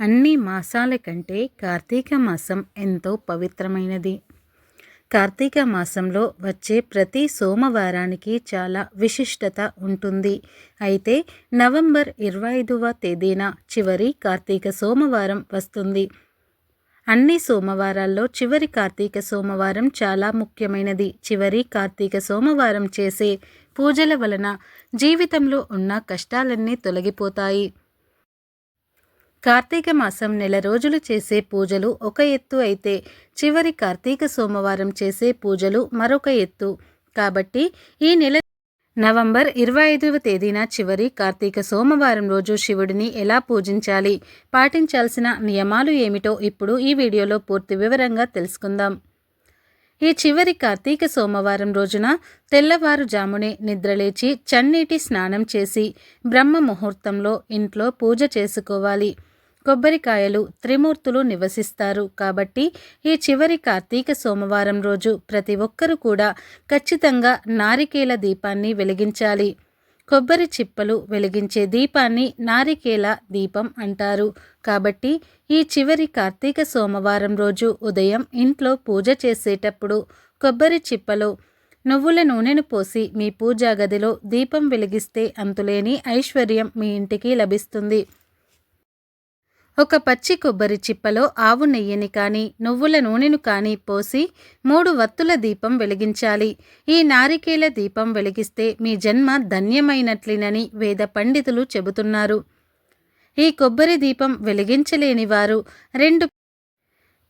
అన్ని మాసాల కంటే కార్తీక మాసం ఎంతో పవిత్రమైనది. కార్తీక మాసంలో వచ్చే ప్రతి సోమవారానికి చాలా విశిష్టత ఉంటుంది. అయితే నవంబర్ ఇరవై ఐదవ తేదీన చివరి కార్తీక సోమవారం వస్తుంది. అన్ని సోమవారాల్లో చివరి కార్తీక సోమవారం చాలా ముఖ్యమైనది. చివరి కార్తీక సోమవారం చేసే పూజల వలన జీవితంలో ఉన్న కష్టాలన్నీ తొలగిపోతాయి. కార్తీక మాసం నెల రోజులు చేసే పూజలు ఒక ఎత్తు అయితే చివరి కార్తీక సోమవారం చేసే పూజలు మరొక ఎత్తు. కాబట్టి ఈ నెల నవంబర్ ఇరవై ఐదవ తేదీన చివరి కార్తీక సోమవారం రోజు శివుడిని ఎలా పూజించాలి పాటించాల్సిన నియమాలు ఏమిటో ఇప్పుడు ఈ వీడియోలో పూర్తి వివరంగా తెలుసుకుందాం. ఈ చివరి కార్తీక సోమవారం రోజున తెల్లవారుజామునే నిద్రలేచి చన్నీటి స్నానం చేసి బ్రహ్మ ముహూర్తంలో ఇంట్లో పూజ చేసుకోవాలి. కొబ్బరికాయలు త్రిమూర్తులు నివసిస్తారు. కాబట్టి ఈ చివరి కార్తీక సోమవారం రోజు ప్రతి ఒక్కరూ కూడా ఖచ్చితంగా నారికేల దీపాన్ని వెలిగించాలి. కొబ్బరి చిప్పలు వెలిగించే దీపాన్ని నారికేల దీపం అంటారు. కాబట్టి ఈ చివరి కార్తీక సోమవారం రోజు ఉదయం ఇంట్లో పూజ చేసేటప్పుడు కొబ్బరి చిప్పలో నువ్వుల నూనెను పోసి మీ పూజా గదిలో దీపం వెలిగిస్తే అంతులేని ఐశ్వర్యం మీ ఇంటికి లభిస్తుంది. ఒక పచ్చి కొబ్బరి చిప్పలో ఆవు నెయ్యిని కానీ నువ్వుల నూనెను కానీ పోసి మూడు వత్తుల దీపం వెలిగించాలి. ఈ నారికేల దీపం వెలిగిస్తే మీ జన్మ ధన్యమైనట్లినని వేద పండితులు చెబుతున్నారు. ఈ కొబ్బరి దీపం వెలిగించలేని వారు రెండు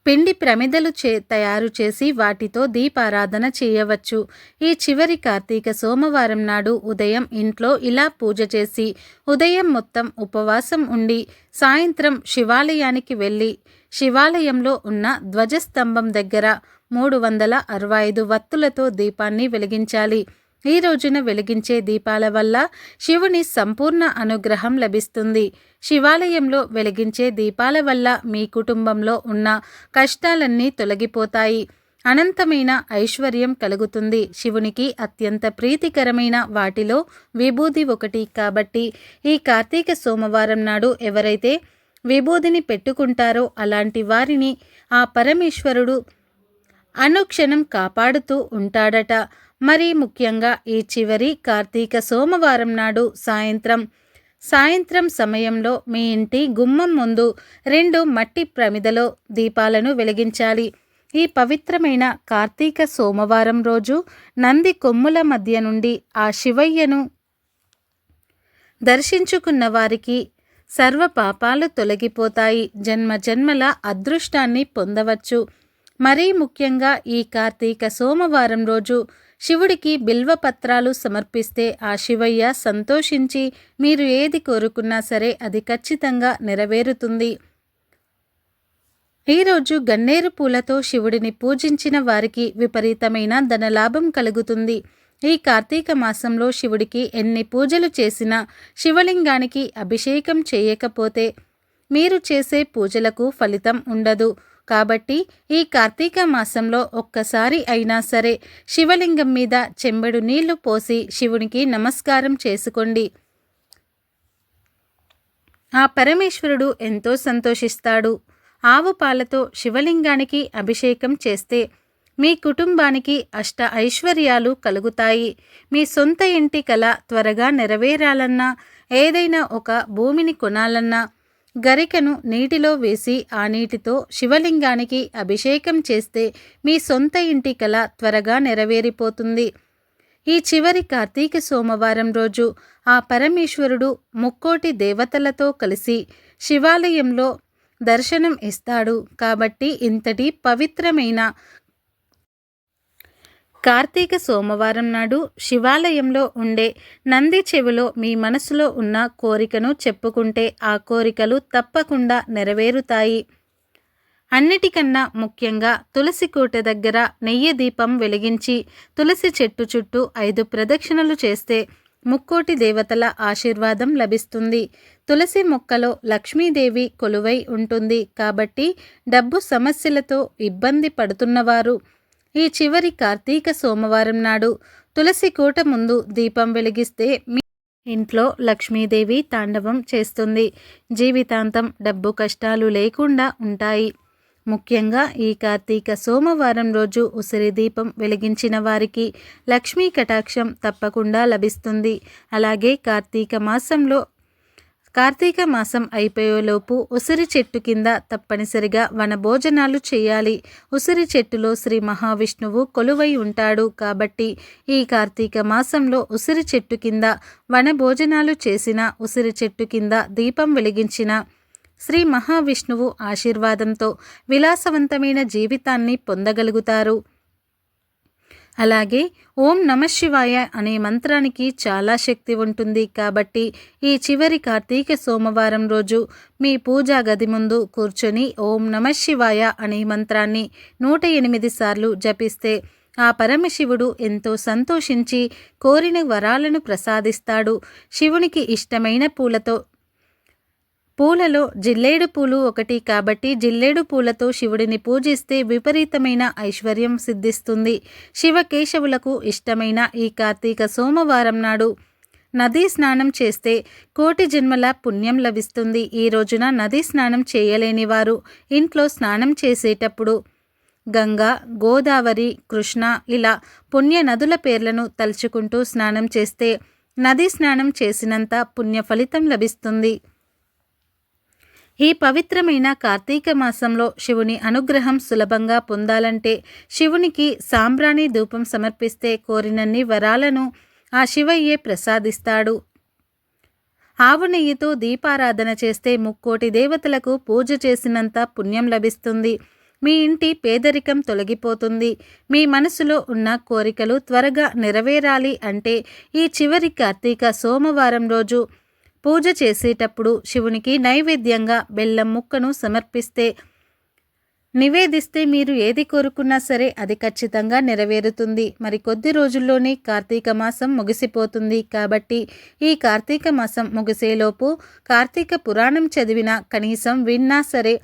పిండి ప్రమిదలు చే తయారు చేసి వాటితో దీపారాధన చేయవచ్చు. ఈ చివరి కార్తీక సోమవారం నాడు ఉదయం ఇంట్లో ఇలా పూజ చేసి ఉదయం మొత్తం ఉపవాసం ఉండి సాయంత్రం శివాలయానికి వెళ్ళి శివాలయంలో ఉన్న ధ్వజస్తంభం దగ్గర మూడు వందల అరవై ఐదు వత్తులతో దీపాన్ని వెలిగించాలి. ఈ రోజున వెలిగించే దీపాల వల్ల శివుని సంపూర్ణ అనుగ్రహం లభిస్తుంది. శివాలయంలో వెలిగించే దీపాల వల్ల మీ కుటుంబంలో ఉన్న కష్టాలన్నీ తొలగిపోతాయి. అనంతమైన ఐశ్వర్యం కలుగుతుంది. శివునికి అత్యంత ప్రీతికరమైన వాటిలో విభూది ఒకటి కాబట్టి ఈ కార్తీక సోమవారం నాడు ఎవరైతే విభూదిని పెట్టుకుంటారో అలాంటి వారిని ఆ పరమేశ్వరుడు అనుక్షణం కాపాడుతూ ఉంటాడట. మరీ ముఖ్యంగా ఈ చివరి కార్తీక సోమవారం నాడు సాయంత్రం. సాయంత్రం సమయంలో మీ ఇంటి గుమ్మం ముందు రెండు మట్టి ప్రమిదలో దీపాలను వెలిగించాలి. ఈ పవిత్రమైన కార్తీక సోమవారం రోజు నంది కొమ్ముల మధ్య నుండి ఆ శివయ్యను దర్శించుకున్న వారికి సర్వ పాపాలు తొలగిపోతాయి. జన్మ జన్మల అదృష్టాన్ని పొందవచ్చు. మరీ ముఖ్యంగా ఈ కార్తీక సోమవారం రోజు శివుడికి బిల్వపత్రాలు సమర్పిస్తే ఆ శివయ్య సంతోషించి మీరు ఏది కోరుకున్నా సరే అది ఖచ్చితంగా నెరవేరుతుంది. ఈరోజు గన్నేరు పూలతో శివుడిని పూజించిన వారికి విపరీతమైన ధనలాభం కలుగుతుంది. ఈ కార్తీక మాసంలో శివుడికి ఎన్ని పూజలు చేసినా శివలింగానికి అభిషేకం చేయకపోతే మీరు చేసే పూజలకు ఫలితం ఉండదు. కాబట్టి ఈ కార్తీక మాసంలో ఒక్కసారి అయినా సరే శివలింగం మీద చెంబెడు నీళ్ళు పోసి శివునికి నమస్కారం చేసుకోండి. ఆ పరమేశ్వరుడు ఎంతో సంతోషిస్తాడు. ఆవు పాలతో శివలింగానికి అభిషేకం చేస్తే మీ కుటుంబానికి అష్ట ఐశ్వర్యాలు కలుగుతాయి. మీ సొంత ఇంటి కల త్వరగా నెరవేరాలన్నా ఏదైనా ఒక భూమిని కొనాలన్నా గరికను నీటిలో వేసి ఆ నీటితో శివలింగానికి అభిషేకం చేస్తే మీ సొంత ఇంటి కల త్వరగా నెరవేరిపోతుంది. ఈ చివరి కార్తీక సోమవారం రోజు ఆ పరమేశ్వరుడు ముక్కోటి దేవతలతో కలిసి శివాలయంలో దర్శనం ఇస్తాడు. కాబట్టి ఇంతటి పవిత్రమైన కార్తీక సోమవారం నాడు శివాలయంలో ఉండే నంది చెవిలో మీ మనసులో ఉన్న కోరికను చెప్పుకుంటే ఆ కోరికలు తప్పకుండా నెరవేరుతాయి. అన్నిటికన్నా ముఖ్యంగా తులసి కోట దగ్గర నెయ్యి దీపం వెలిగించి తులసి చెట్టు చుట్టూ ఐదు ప్రదక్షిణలు చేస్తే ముక్కోటి దేవతల ఆశీర్వాదం లభిస్తుంది. తులసి మొక్కలో లక్ష్మీదేవి కొలువై ఉంటుంది కాబట్టి డబ్బు సమస్యలతో ఇబ్బంది పడుతున్నవారు ఈ చివరి కార్తీక సోమవారం నాడు తులసి కోట ముందు దీపం వెలిగిస్తే మీ ఇంట్లో లక్ష్మీదేవి తాండవం చేస్తుంది. జీవితాంతం డబ్బు కష్టాలు లేకుండా ఉంటాయి. ముఖ్యంగా ఈ కార్తీక సోమవారం రోజు ఉసిరి దీపం వెలిగించిన వారికి లక్ష్మీ కటాక్షం తప్పకుండా లభిస్తుంది. అలాగే కార్తీక మాసంలో కార్తీక మాసం అయిపోయేలోపు ఉసిరి చెట్టు కింద తప్పనిసరిగా వనభోజనాలు చేయాలి. ఉసిరి చెట్టులో శ్రీ మహావిష్ణువు కొలువై ఉంటాడు. కాబట్టి ఈ కార్తీక మాసంలో ఉసిరి చెట్టు కింద వనభోజనాలు చేసిన ఉసిరి చెట్టు కింద దీపం వెలిగించిన శ్రీ మహావిష్ణువు ఆశీర్వాదంతో విలాసవంతమైన జీవితాన్ని పొందగలుగుతారు. అలాగే ఓం నమశివాయ అనే మంత్రానికి చాలా శక్తి ఉంటుంది కాబట్టి ఈ చివరి కార్తీక సోమవారం రోజు మీ పూజా గది ముందు కూర్చొని ఓం నమశివాయ అనే మంత్రాన్ని నూట ఎనిమిది సార్లు జపిస్తే ఆ పరమశివుడు ఎంతో సంతోషించి కోరిన వరాలను ప్రసాదిస్తాడు. శివునికి ఇష్టమైన పూలతో పూలలో జిల్లేడు పూలు ఒకటి కాబట్టి జిల్లేడు పూలతో శివుడిని పూజిస్తే విపరీతమైన ఐశ్వర్యం సిద్ధిస్తుంది. శివకేశవులకు ఇష్టమైన ఈ కార్తీక సోమవారం నాడు నదీ స్నానం చేస్తే కోటి జన్మల పుణ్యం లభిస్తుంది. ఈ రోజున నదీ స్నానం చేయలేని వారు ఇంట్లో స్నానం చేసేటప్పుడు గంగా గోదావరి కృష్ణ ఇలా పుణ్య నదుల పేర్లను తలుచుకుంటూ స్నానం చేస్తే నదీ స్నానం చేసినంత పుణ్య ఫలితం లభిస్తుంది. ఈ పవిత్రమైన కార్తీక మాసంలో శివుని అనుగ్రహం సులభంగా పొందాలంటే శివునికి సాంబ్రాణి ధూపం సమర్పిస్తే కోరినన్ని వరాలను ఆ శివయ్యే ప్రసాదిస్తాడు. ఆవు నెయ్యితో దీపారాధన చేస్తే ముక్కోటి దేవతలకు పూజ చేసినంత పుణ్యం లభిస్తుంది. మీ ఇంటి పేదరికం తొలగిపోతుంది. మీ మనసులో ఉన్న కోరికలు త్వరగా నెరవేరాలి అంటే ఈ చివరి కార్తీక సోమవారం రోజు పూజ చేసేటప్పుడు శివునికి నైవేద్యంగా బెల్లం ముక్కను సమర్పిస్తే నివేదిస్తే మీరు ఏది కోరుకున్నా సరే అది ఖచ్చితంగా నెరవేరుతుంది. మరి కొద్ది రోజుల్లోనే కార్తీక మాసం ముగిసిపోతుంది కాబట్టి ఈ కార్తీక మాసం ముగిసేలోపు కార్తీక పురాణం చదివినా కనీసం విన్నా సరే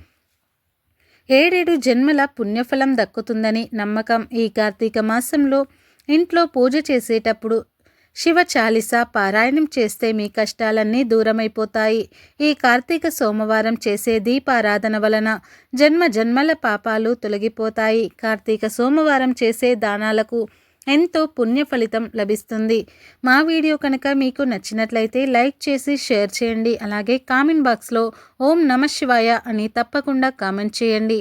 ఏడేడు జన్మల పుణ్యఫలం దక్కుతుందని నమ్మకం. ఈ కార్తీక మాసంలో ఇంట్లో పూజ చేసేటప్పుడు శివ చాలిస పారాయణం చేస్తే మీ కష్టాలన్నీ దూరమైపోతాయి. ఈ కార్తీక సోమవారం చేసే దీపారాధన వలన జన్మ జన్మల పాపాలు తొలగిపోతాయి. కార్తీక సోమవారం చేసే దానాలకు ఎంతో పుణ్య ఫలితం లభిస్తుంది. మా వీడియో కనుక మీకు నచ్చినట్లయితే లైక్ చేసి షేర్ చేయండి. అలాగే కామెంట్ బాక్స్లో ఓం నమ శివాయ అని తప్పకుండా కామెంట్ చేయండి.